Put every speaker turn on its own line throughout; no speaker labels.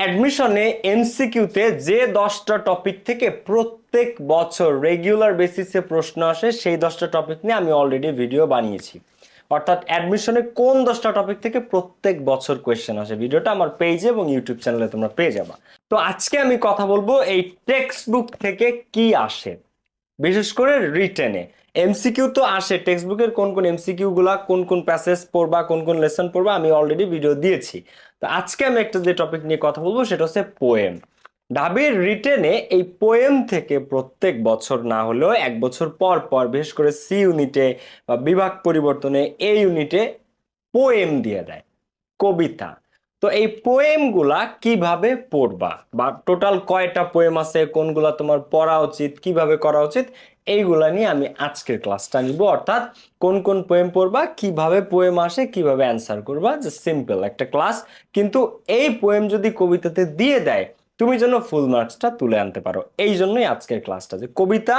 অ্যাডমিশনে এমসিকিউতে যে দশটা টপিক থেকে প্রত্যেক বছর রেগুলার বেসিসে প্রশ্ন আসে, সেই দশটা টপিক নিয়ে আমি অলরেডি ভিডিও বানিয়েছি। অর্থাৎ অ্যাডমিশনে কোন দশটা টপিক থেকে প্রত্যেক বছর কোয়েশ্চেন আসে? ভিডিওটা আমার পেজে এবং ইউটিউব চ্যানেলে তোমরা পেয়ে যাবা। তো আজকে আমি কথা বলব এই টেক্সট বুক থেকে কি আসে। বিশেষ করে রিটেনে এমসিকিউ তো আসে টেক্সট বুকের কোন কোন এমসিকিউ গুলা কোন কোন প্যাসেজ পড়বা, কোন কোন লেসন পড়বা, আমি অলরেডি ভিডিও দিয়েছি। তো আজকে আমি একটা যে টপিক নিয়ে কথা বলব, সেটা হচ্ছে পোয়েম ডাবির রিটেনে এই পোয়েম থেকে প্রত্যেক বছর না হলেও এক বছর পর পর, বিশেষ করে সি ইউনিটে বা বিভাগ পরিবর্তনে এই ইউনিটে পোয়েম দিয়ে দেয়। কবিতা। তো এই পোয়েমগুলা কীভাবে পড়বা? বা টোটাল কয়টা পোয়েম আছে? কোনগুলা তোমার পড়া উচিত? কীভাবে করা উচিত? এইগুলা নিয়ে আমি আজকের ক্লাসটা নিব। অর্থাৎ কোন কোন পোয়েম পড়বা, কীভাবে পোয়েম আসে, কীভাবে অ্যান্সার করবা? যে সিম্পল একটা ক্লাস কিন্তু এই পোয়েম যদি কবিতাতে দিয়ে দেয়, তুমি যেন ফুল মার্কসটা তুলে আনতে পারো। এই জন্যই আজকের ক্লাসটা যে কবিতা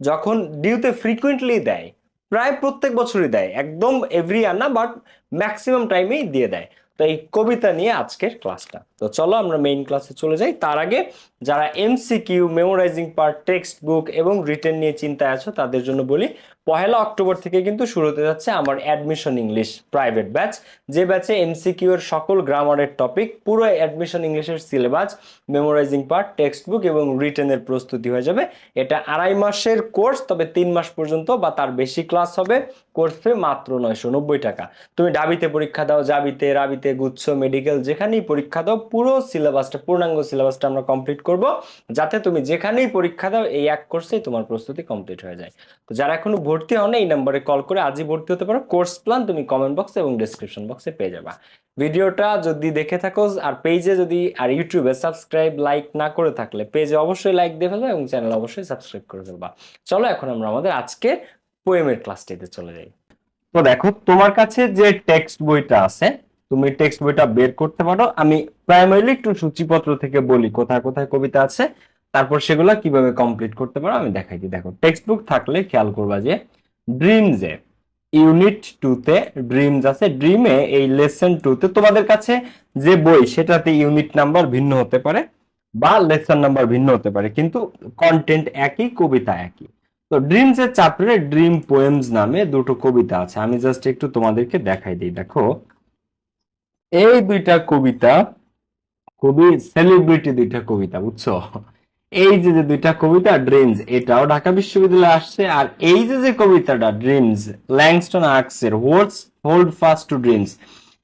যখন ডিউতে ফ্রিকুয়েন্টলি দেয়, প্রায় প্রত্যেক বছরই দেয়, একদম এভরি না বাট ম্যাক্সিমাম টাইমেই দিয়ে দেয়। তো এই কবিতা নিয়ে আজকের ক্লাসটা। তো চলো আমরা মেইন ক্লাসে চলে যাই। তার আগে যারা MCQ memorising part text book এবং রিটেন নিয়ে চিন্তায় আছো, তাদের জন্য বলি পহেলা অক্টোবর থেকে কিন্তু শুরু হতে যাচ্ছে আমার অ্যাডমিশন ইংলিশ প্রাইভেট ব্যাচ যে ব্যাচে এমসিকিউ এর সকল গ্রামারের টপিক পুরো অ্যাডমিশন ইংলিশের syllabus memorising part text book এবং রিটেনের প্রস্তুতি হয়ে যাবে। এটা আড়াই মাসের কোর্স তবে তিন মাস পর্যন্ত বা তার বেশি ক্লাস হবে। কোর্স ফি মাত্র নয়শো নব্বই টাকা। তুমি ডাবিতে পরীক্ষা দাও, জাবিতে, রাবিতে, গুচ্ছ মেডিকেল যেখানেই পরীক্ষা দাও, পুরো সিলেবাসটা পূর্ণাঙ্গ সিলেবাসটা আমরা কমপ্লিট করব। যাতে তুমি যেখানেই পরীক্ষা দাও, এই এক কোর্সেই তোমার প্রস্তুতি কমপ্লিট হয়ে যায়। তো যারা এখনও ভর্তি হও না, এই নম্বরে কল করে আজই ভর্তি হতে পারো। কোর্স প্ল্যান তুমি কমেন্ট বক্সে এবং ডিসক্রিপশন বক্সে পেয়ে যাবা। ভিডিওটা যদি দেখে থাকো আর পেজে যদি আর ইউটিউবে সাবস্ক্রাইব লাইক না করে থাকলে পেজে অবশ্যই লাইক দিয়ে ফেলবা এবং চ্যানেল অবশ্যই সাবস্ক্রাইব করে ফেলবা। চলো এখন আমরা আমাদের আজকে পোয়েমের ক্লাসটিতে চলে যাই। তো দেখো, তোমার কাছে যে টেক্সট বইটা আছে, তুমি টেক্সট বইটা বের করতে পারো। আমি প্রাইমারিলি একটু সূচিপত্র থেকে বলি, কোথায় কোথায় কবিতা আছে তারপর সেগুলা কীভাবে কমপ্লিট করতে পারো আমি দেখাই দিই। দেখো টেক্সট বুক থাকলে খেয়াল করবা যে ড্রিমসে ইউনিট টুতে ড্রিমস আছে। ড্রিমে এই লেসন টুতে তোমাদের কাছে যে বই, সেটাতে ইউনিট নাম্বার ভিন্ন হতে পারে বা লেসন নাম্বার ভিন্ন হতে পারে, কিন্তু কন্টেন্ট একই, কবিতা একই। তো ড্রিমস এর চ্যাপ্টারে ড্রিম পোয়েমস নামে দুটো কবিতা আছে। আমি জাস্ট একটু তোমাদেরকে দেখাই দিই। দেখো, এই দুইটা কবিতা খুবই সেলিব্রিটি দুইটা কবিতা, বুঝছ? এই যে যে দুইটা কবিতা ড্রিমস এটাও ঢাকা বিশ্ববিদ্যালয়ে আসছে। আর এই যে যে কবিতাটা dreams Langston আর্কসের holds hold fast to dreams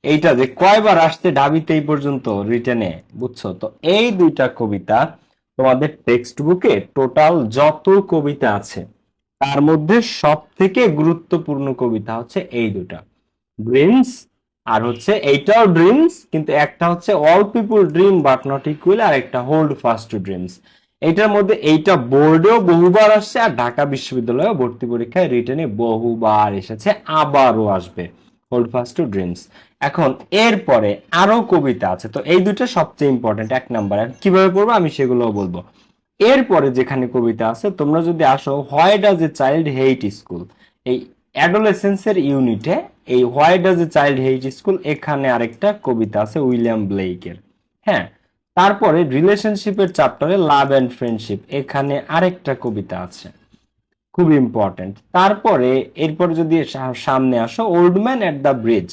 এইটা যে কয়বার আসছে ডাবিতে এই পর্যন্ত রিটেনে বুঝছ? তো এই দুইটা কবিতা তোমাদের টেক্সট বুকে টোটাল যত কবিতা আছে, তার মধ্যে সব থেকে গুরুত্বপূর্ণ কবিতা হচ্ছে এই দুটা ড্রিমস আর হচ্ছে এইটাও ড্রিমস কিন্তু একটা হচ্ছে all people dream but not equal আর একটা হোল্ড ফাস্ট টু ড্রিমস এইটার মধ্যে এইটা বোর্ডেও বহুবার আসছে আর ঢাকা বিশ্ববিদ্যালয়ে ভর্তি পরীক্ষায় রিটেনে বহুবার এসেছে, আবারও আসবে হোল্ড ফাস্ট টু ড্রিমস এখন এরপরে আরও কবিতা আছে, তো এই দুটো সবচেয়ে ইম্পর্টেন্ট এক নাম্বার কীভাবে পড়ব আমি সেগুলোও বলব। এরপরে যেখানে কবিতা আছে, তোমরা যদি আসো why does a child hate school এই অ্যাডোলেসেন্সের ইউনিটে এই why does a child hate school এখানে আরেকটা কবিতা আছে উইলিয়াম ব্লেকের হ্যাঁ তারপরে রিলেশনশিপের চ্যাপ্টারে লাভ অ্যান্ড ফ্রেন্ডশিপ এখানে আরেকটা কবিতা আছে, খুব ইম্পর্টেন্ট তারপরে, এরপর যদি সামনে আসো old man at the bridge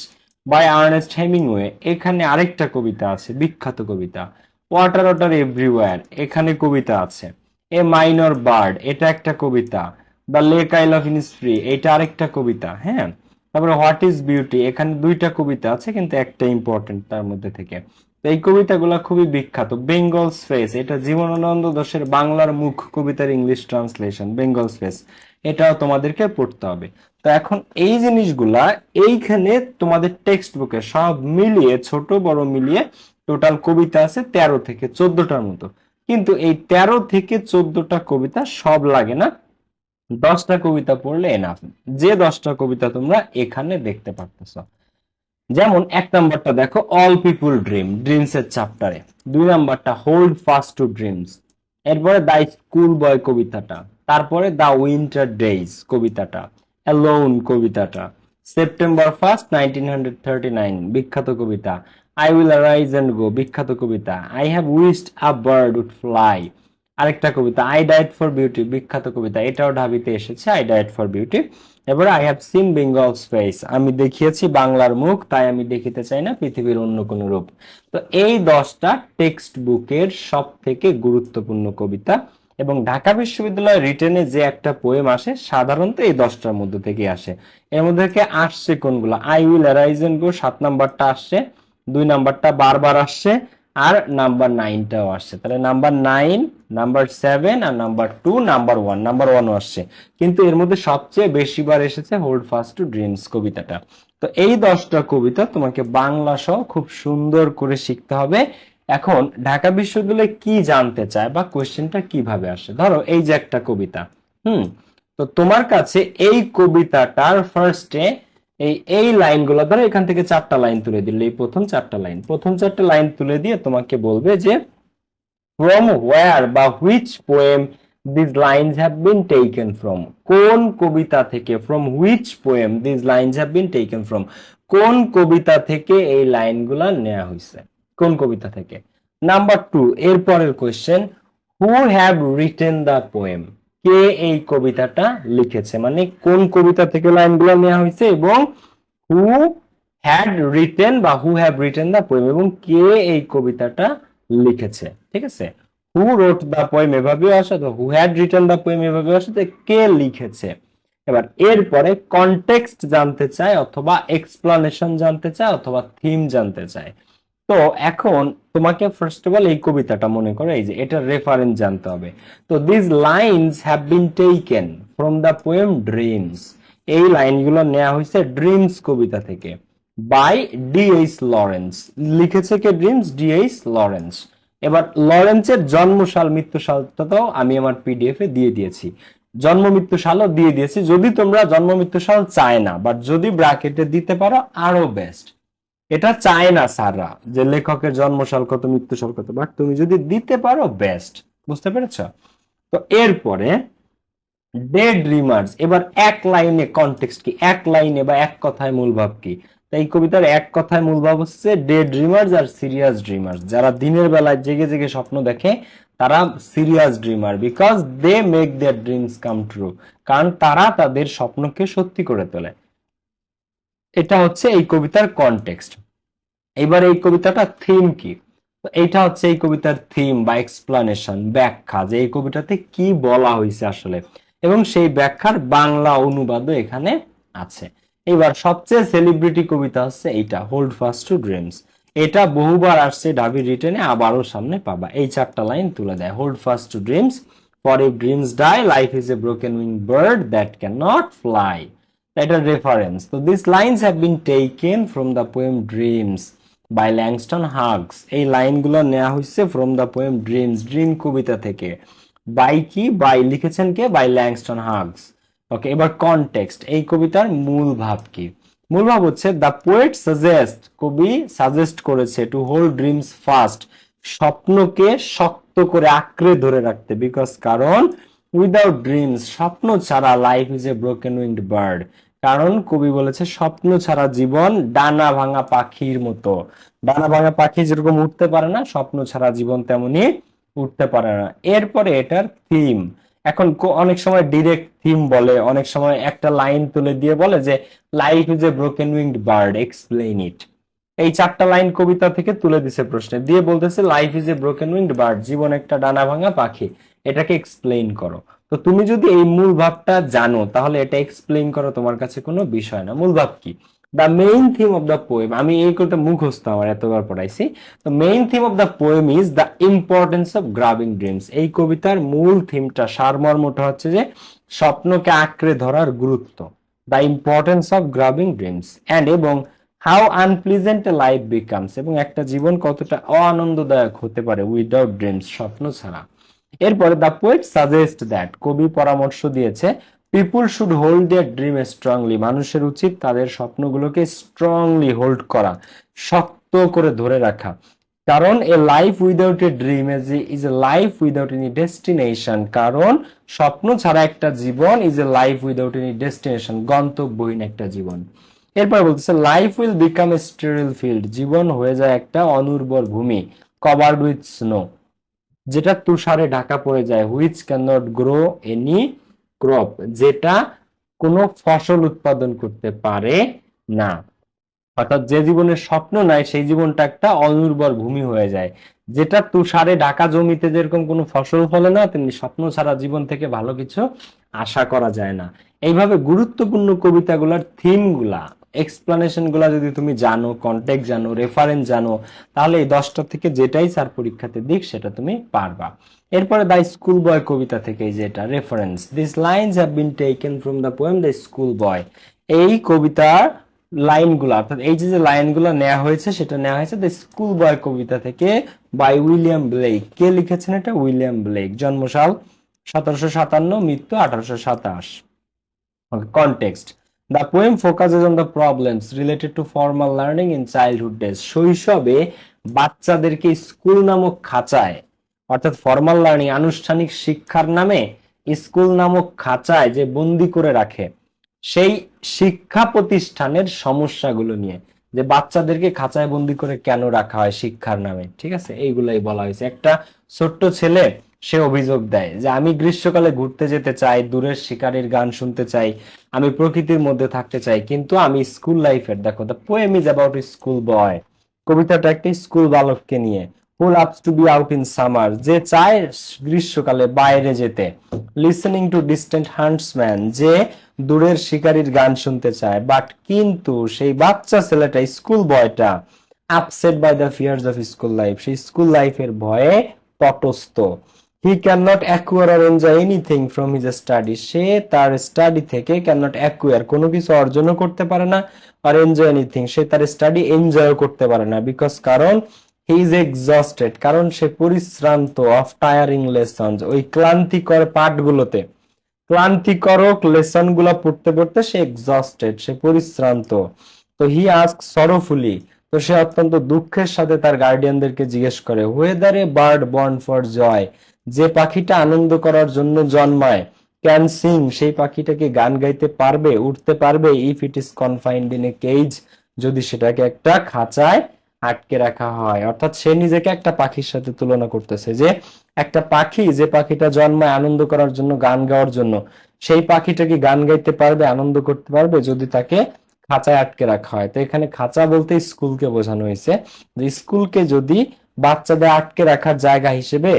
by Ernest Hemingway এখানে আরেকটা কবিতা আছে, বিখ্যাত কবিতা ওয়াটার ওয়াটার এভরিওয়্যার এখানে কবিতা আছে এ মাইনর বার্ড এটা একটা কবিতা দ্য লেক আই লাভ ইনস্ট্রি এটা আরেকটা কবিতা হ্যাঁ? তারপরে হোয়াট ইজ বিউটি এখানে দুইটা কবিতা আছে, কিন্তু একটা ইম্পর্টেন্ট তার মধ্যে থেকে। এই কবিতাগুলো খুবই বিখ্যাত। বেঙ্গল স্পেস এটা জীবনানন্দ দাশের বাংলার মুখ কবিতার ইংলিশ ট্রান্সলেশন বেঙ্গল স্পেস এটাও তোমাদেরকে পড়তে হবে। তো এখন এই জিনিসগুলা এইখানে তোমাদের টেক্সট বুকে সব মিলিয়ে, ছোট বড় মিলিয়ে টোটাল কবিতা আছে তেরো থেকে চোদ্দটার মতো। কিন্তু এই তেরো থেকে চোদ্দটা কবিতা সব লাগে না। দশটা কবিতা পড়লে এনাফ যে দশটা কবিতা তোমরা এখানে দেখতে পারতেছ। যেমন এক নাম্বারটা দেখো অল পিপুল ড্রিম ড্রিমস এর চ্যাপ্টারে দুই নাম্বারটা হোল্ড ফাস্ট টু ড্রিমস এরপরে দ্য স্কুল বয় কবিতাটা। তারপরে দ্য উইন্টার ডেইজ কবিতাটা। অ্যালোন কবিতাটা। September first nineteen hundred thirty nine বিখ্যাত কবিতা। I will arise and go বিখ্যাত কবিতা। I have wished a bird would fly আরেকটা কবিতা আই ডায়েট ফর বিউটি বিখ্যাত কবিতা। এটাও ঢাবিতে এসেছে আই ডায়েট ফর বিউটি এবারে I have seen Bengal's face আমি দেখিয়েছি বাংলার মুখ, তাই আমি দেখিতে চাই না পৃথিবীর অন্য কোনো রূপ। তো এই দশটা টেক্সট বুকের সব থেকে গুরুত্বপূর্ণ কবিতা, এবং ঢাকা বিশ্ববিদ্যালয়ের রিটেনে যে একটা পোয়েম আসে, সাধারণত এই দশটার মধ্যে থেকে আসে। এর মধ্যে থেকে আসছে কোনগুলো? I will arise and go সাত নাম্বারটা আসছে, দুই নাম্বারটা বারবার আসছে আর নাম্বার নাইনটাও আসছে। তাহলে নাম্বার নাইন নাম্বার সেভেন আর number two number one number ওয়ানও আসছে। কিন্তু এর মধ্যে সবচেয়ে বেশিবার এসেছে হোল্ড ফাস্ট টু ড্রিমস কবিতাটা। তো এই দশটা কবিতা তোমাকে বাংলা সহ খুব সুন্দর করে শিখতে হবে। এখন ঢাকা বিশ্ববিদ্যালয়ে কি জানতে চায় বা কোয়েশ্চেনটা কীভাবে আসে? ধরো এই যে একটা কবিতা, হুম? তো তোমার কাছে এই কবিতাটার ফার্স্টে এই এই লাইনগুলো ধরো এখান থেকে চারটা লাইন তুলে দিলে, এই প্রথম চারটা লাইন। প্রথম চারটা লাইন তুলে দিয়ে তোমাকে বলবে যে ফ্রম ওয়্যার বা which poem this lines have been taken from কোন কবিতা থেকে from which poem this lines have been taken from কোন কবিতা থেকে এই লাইনগুলা নেওয়া হয়েছে কোন কবিতা থেকে? নাম্বার টু এরপরের question who have written the poem কে এই কবিতাটা লিখেছে? মানে কোন কবিতা থেকে লাইনগুলো নেওয়া হয়েছে এবং হু হ্যাড রিটেন বা who have written the poem এবং কে এই কবিতাটা লিখেছে? ঠিক আছে? হু রোট দ্য পোয়েম এভাবেও আসে তো who had written the poem এভাবেও আসে তো কে লিখেছে? এবার এরপরে কনটেক্সট জানতে চায় অথবা এক্সপ্লানেশন জানতে চায় অথবা থিম জানতে চায়। তো এখন তোমাকে ফার্স্ট অফ অল এই কবিতাটা মনে করো, এই যে এটার রেফারেন্স জানতে হবে। তো this lines have been taken from the poem dreams এই লাইনগুলো নেওয়া হয়েছে ড্রিমস কবিতা থেকে। বাই ডিএইচ লরেন্স লিখেছে কে ড্রিমস ডিএইচ লরেন্স এবার লরেন্সের জন্মসাল মৃত্যুসালটাও আমি আমার পিডিএফ এ দিয়ে দিয়েছি। জন্ম মৃত্যু সালও দিয়ে দিয়েছি। যদি তোমরা জন্ম মৃত্যু সাল চায় না বাট যদি ব্র্যাকেটে দিতে পারো, আরও বেস্ট এটা চায় না স্যাররা যে লেখকের জন্মসাল কত মৃত্যুসাল কত বাট তুমি যদি দিতে পারো বেস্ট বুঝতে পেরেছ? তো এরপরে ডে ড্রিমার্স এবার এক লাইনে কনটেক্সট কি? এক লাইনে বা এক কথায় মূল ভাব কি? তাই কবিতার এক কথায় মূল ভাব হচ্ছে ডে ড্রিমার্স আর সিরিয়াস ড্রিমার্স যারা দিনের বেলায় জেগে জেগে স্বপ্ন দেখে, তারা serious dreamer because they make their dreams come true কারণ তারা তাদের স্বপ্নকে সত্যি করে তোলে। এটা হচ্ছে এই কবিতার কনটেক্সট এবার এই কবিতাটা থিম কি? তো এইটা হচ্ছে এই কবিতার থিম বা এক্সপ্লানেশন ব্যাখ্যা যে এই কবিতাতে কি বলা হয়েছে আসলে। এবং সেই ব্যাখ্যার বাংলা অনুবাদও এখানে আছে। এবার সবচেয়ে সেলিব্রিটি কবিতা হচ্ছে এইটা হোল্ড ফাস্ট টু ড্রিমস এটা বহুবার আসছে ডাবি রিটেনে, আবারও সামনে পাবা। এই চারটা লাইন তুলে দেয় hold fast to dreams for if dreams die life is a broken wing bird that can not fly এটার রেফারেন্স তো this lines have been taken from the poem dreams by Langston Hughes এই লাইনগুলো নেওয়া হয়েছে from the poem dreams dream কবিতা থেকে। By কি? By লিখেছেন কে? বাই ল্যাংস্টন হাগস ওকে এবার কনটেক্সট এই কবিতার মূল ভাব কি? মূল ভাব হচ্ছে দ্য পোয়েট সাজেস্ট কবি সাজেস্ট করেছে টু হোল্ড ড্রিমস ফাস্ট স্বপ্নকে শক্ত করে আঁকড়ে ধরে রাখতে। বিকজ কারণ উইদাউট ড্রিমস স্বপ্ন ছাড়া life is a broken winged bird কারণ কবি বলেছে, স্বপ্ন ছাড়া জীবন ডানা ভাঙা পাখির মতো। ডানা ভাঙা পাখি যেরকম উঠতে পারে না, স্বপ্ন ছাড়া জীবন তেমনি উঠতে পারে না। এরপরে এটার থিম এখন অনেক সময় ডিরেক্ট থিম বলে, অনেক সময় একটা লাইন তুলে দিয়ে বলে যে life is a broken winged bird explain it এই চারটা লাইন কবিতা থেকে তুলে দিছে প্রশ্নে। দিয়ে বলতেছে life is a broken winged bird জীবন একটা ডানা ভাঙা পাখি। এটাকে এক্সপ্লেইন করো। তো তুমি যদি এই মূল ভাবটা জানো, তাহলে এটা এক্সপ্লেইন করা তোমার কাছে কোনো বিষয় না। মূল ভাব কি? The main theme of the poem আমি এই করতে মুখস্থ আমার, এতবার পড়াইছি। তো main theme of the poem is the importance of grabbing dreams এই কবিতার মূল থিমটা সারমর্মটা হচ্ছে যে, স্বপ্নকে আঁকড়ে ধরার গুরুত্ব। The importance of grabbing dreams and এবং হাউ আনপ্লিজেন্ট লাইফ বিকামস এবং একটা জীবন কতটা অআনন্দদায়ক হতে পারে উইদাউট ড্রিমস স্বপ্ন ছাড়া। এরপরে দ্য পোয়েট সাজেস্ট দ্যাট কবি পরামর্শ দিয়েছে people should hold their dream strongly মানুষের উচিত তাদের স্বপ্নগুলোকে স্ট্রংলি হোল্ড করা, শক্ত করে ধরে রাখা। কারণ a life without a dream is a life without any destination কারণ স্বপ্ন ছাড়া একটা জীবন is a life without any destination গন্তব্যহীন একটা জীবন। এরপর বলতেছে life will become a sterile field জীবন হয়ে যায় একটা অনুর্বর ভূমি কভার্ড উইথ স্নো যেটা তুষারে ঢাকা পড়ে যায় which can not grow any crop যেটা কোনো ফসল উৎপাদন করতে পারে না। অর্থাৎ যে জীবনের স্বপ্ন নাই, সেই জীবনটা একটা অনুর্বর ভূমি হয়ে যায়, যেটা তুষারে ঢাকা জমিতে যেরকম কোনো ফসল ফলে না, তেমনি স্বপ্ন ছাড়া জীবন থেকে ভালো কিছু আশা করা যায় না। এইভাবে গুরুত্বপূর্ণ কবিতাগুলার থিমগুলা এক্সপ্লানেশনগুলা যদি তুমি জানো কন্টেক্ট জানো রেফারেন্স জানো, তাহলে এই দশটা থেকে যেটাই স্যার পরীক্ষাতে দিক, সেটা তুমি পারবা। এরপরে দ্য স্কুল বয় কবিতা থেকে যেটা reference this lines have been taken from the poem the school boy এই কবিতার লাইনগুলো অর্থাৎ এই যে যে লাইনগুলো নেওয়া হয়েছে, সেটা নেওয়া হয়েছে দ্য স্কুল বয় কবিতা থেকে বাই উইলিয়াম ব্লেক কে লিখেছেন এটা? উইলিয়াম ব্লেক জন্মসাল সতেরোশো সাতান্ন, মৃত্যু আঠারোশো সাতাশ। Context the poem focuses on the problems related to formal learning in childhood days শৈশবে বাচ্চাদেরকে স্কুল নামক খাঁচায়, অর্থাৎ ফর্মাল লার্নিং আনুষ্ঠানিক শিক্ষার নামে স্কুল নামক খাঁচায় যে বন্দি করে রাখে, সেই শিক্ষা প্রতিষ্ঠানের সমস্যাগুলো নিয়ে। যে বাচ্চাদেরকে খাঁচায় বন্দি করে কেন রাখা হয় শিক্ষার নামে? ঠিক আছে? এইগুলাই বলা হয়েছে। একটা ছোট্ট ছেলে সে অভিযোগ দেয় যে আমি গ্রীষ্মকালে ঘুরতে যেতে চাই, দূরের শিকারীর গান শুনতে চাই, আমি প্রকৃতির মধ্যে থাকতে চাই, কিন্তু আমি স্কুল লাইফের, দেখো the poem is about school boy কবিতাটা একটি স্কুল বালককে নিয়ে who loves to be out in summer যে চায় গ্রীষ্মকালে বাইরে যেতে। লিসেনিং টু ডিস্টেন্ট হান্টসম্যান যে দূরের শিকারীর গান শুনতে চায় বাট কিন্তু সেই বাচ্চা ছেলেটা school বয়টা upset by the fears of school life সেই স্কুল লাইফের ভয়ে তটস্থ। He can not acquire or enjoy anything from his study সে তার স্টাডি থেকে ক্যান নট অ্যাকুয়ার কোনো কিছু অর্জনও করতে পারে না আর এনজয় এনিথিং সে তার স্টাডি এনজয় করতে পারে না বিকজ কারণ হি ইজ এক্সস্টেড কারণ সে পরিশ্রান্ত অফ টায়ারিং লেসনস ওই ক্লান্তিকর পাঠগুলোতে ক্লান্তিকরক লেসনগুলা পড়তে পড়তে সে এক্সস্টেড সে পরিশ্রান্ত। তো হি আস্ক সরোফুলি তো সে অত্যন্ত দুঃখের সাথে তার গার্ডিয়ানদেরকে জিজ্ঞেস করে whether a bird born for joy যে পাখিটা আনন্দ করার জন্য জন্মায়, ক্যান সিং, সেই পাখিটাকে গান গাইতে পারবে, উঠতে পারবে if it is confined in a cage যদি সেটাকে একটা খাঁচায় আটকে রাখা হয়। অর্থাৎ সে নিজেকে একটা পাখির সাথে তুলনা করতেছে যে, একটা পাখি যে পাখিটা জন্মায় আনন্দ করার জন্য, গান গাওয়ার জন্য, সেই পাখিটা কি গান গাইতে পারবে, আনন্দ করতে পারবে, যদি তাকে খাঁচায় আটকে রাখা হয়। তো এখানে খাঁচা বলতে স্কুলকে বোঝানো হয়েছে। যে স্কুলকে যদি বাচ্চাদের আটকে রাখার জায়গা হিসেবে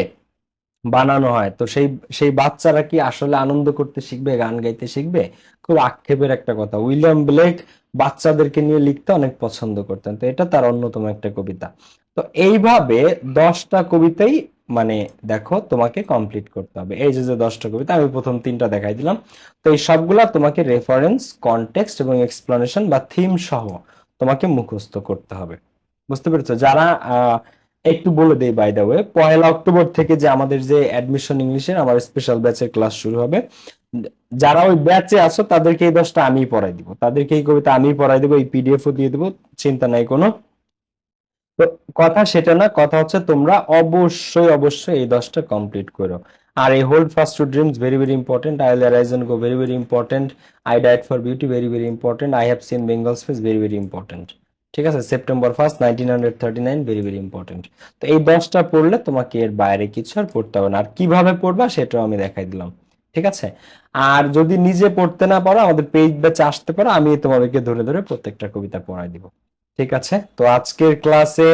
বানানো হয়। তো সেই সেই বাচ্চারা কি আসলে আনন্দ করতে শিখবে, গান গাইতে শিখবে? খুব আক্ষেপের একটা কথা। উইলিয়াম ব্লেক বাচ্চাদেরকে নিয়ে লিখতে অনেক পছন্দ করতেন। তো এটা তার অন্যতম একটা কবিতা। তো এইভাবে দশটা কবিতাই মানে দেখো তোমাকে কমপ্লিট করতে হবে। এই যে যে দশটা কবিতা, আমি প্রথম তিনটা দেখাই দিলাম। তো এই সবগুলা তোমাকে রেফারেন্স কনটেক্সট এবং এক্সপ্লানেশন বা থিম সহ তোমাকে মুখস্থ করতে হবে। বুঝতে পেরেছ? যারা, আহ একটু বলে দেই বাই দ্য ওয়ে পয়লা অক্টোবর থেকে যে আমাদের যে অ্যাডমিশন ইংলিশের আমার স্পেশাল ব্যাচের ক্লাস শুরু হবে, যারা ওই ব্যাচে আছো তাদেরকে এই দশটা আমি পড়াই দিব। তাদেরকে এই কবিতা আমি পড়াই দিব, এই পিডিএফ ও দিয়ে দেবো, চিন্তা নাই কোনো। তো কথা সেটা না, কথা হচ্ছে তোমরা অবশ্যই অবশ্যই এই দশটা কমপ্লিট করো। আর এই hold fast to dreams very very important I and go very very important I died for beauty very very important I have seen Bengal's face very very important ঠিক আছে? September first nineteen hundred thirty nine very very important তো এই দশটা পড়লে তোমাকে এর বাইরে কিছু আর পড়তে হবে না। আর কীভাবে পড়বা সেটাও আমি দেখাই দিলাম। ঠিক আছে? আর যদি নিজে পড়তে না পারো, আমাদের পেজ ব্যাচে আসতে পারো, আমি তোমাদেরকে ধরে ধরে প্রত্যেকটা কবিতা পড়াই দিব। ঠিক আছে? তো আজকের ক্লাসে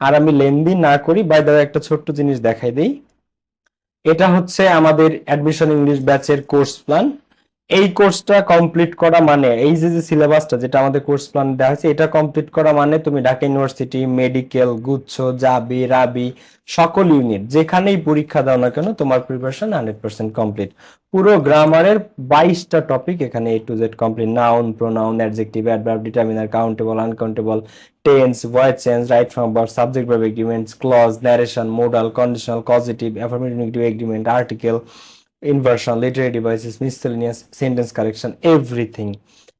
আর আমি লেন্দি না করি বাই দ্য একটা ছোট্ট জিনিস দেখাই দিই। এটা হচ্ছে আমাদের অ্যাডমিশন ইংলিশ ব্যাচের কোর্স প্ল্যান এই কোর্সটা কমপ্লিট করা মানে এই যে যে সিলেবাসটা যেটা আমাদের কোর্স প্ল্যান দেওয়া হয়েছে, এটা কমপ্লিট করা মানে তুমি ঢাকা ইউনিভার্সিটি মেডিকেল গুচ্ছ জাবি রাবি, সকল ইউনিট যেখানেই পরীক্ষা দাও না কেন, তোমার প্রিপারেশন হান্ড্রেড পার্সেন্ট কমপ্লিট পুরো গ্রামারের বাইশটা টপিক এখানে A to Z complete noun pronoun adjective adverb determiner countable uncountable tense voice change right form verb subject verb agreements clause narration modal conditional positive affirmative agreement article inversion literary devices miscellaneous sentence correction everything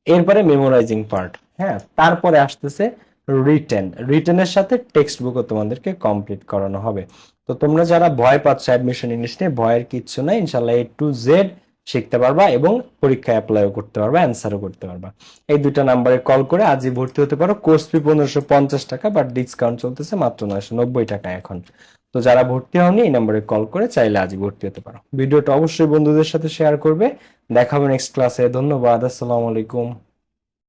এরপরে memorising part হ্যাঁ? তারপরে আসতেছে written রিটেনের সাথে text বুকও তোমাদেরকে complete করানো হবে। তো তোমরা যারা ভয় পাচ্ছ অ্যাডমিশন ইংলিশ নিয়ে, ভয়ের কিচ্ছু নাই ইনশাল্লাহ এ টু জেড শিখতে পারবা এবং পরীক্ষায় অ্যাপ্লাইও করতে পারবা অ্যান্সারও করতে পারবা। এই দুইটা নাম্বারে কল করে আজই ভর্তি হতে পারো। কোর্স ফি পনেরোশো পঞ্চাশ টাকা বাট ডিসকাউন্ট চলতেছে মাত্র নয়শো নব্বই টাকা এখন। তো যারা ভর্তি হওনি, এই নম্বরে কল করে চাইলে আজই ভর্তি হতে পারো। ভিডিওটা অবশ্যই বন্ধুদের সাথে শেয়ার করবে। দেখাবো নেক্সট ক্লাসে ধন্যবাদ। আসসালামু আলাইকুম।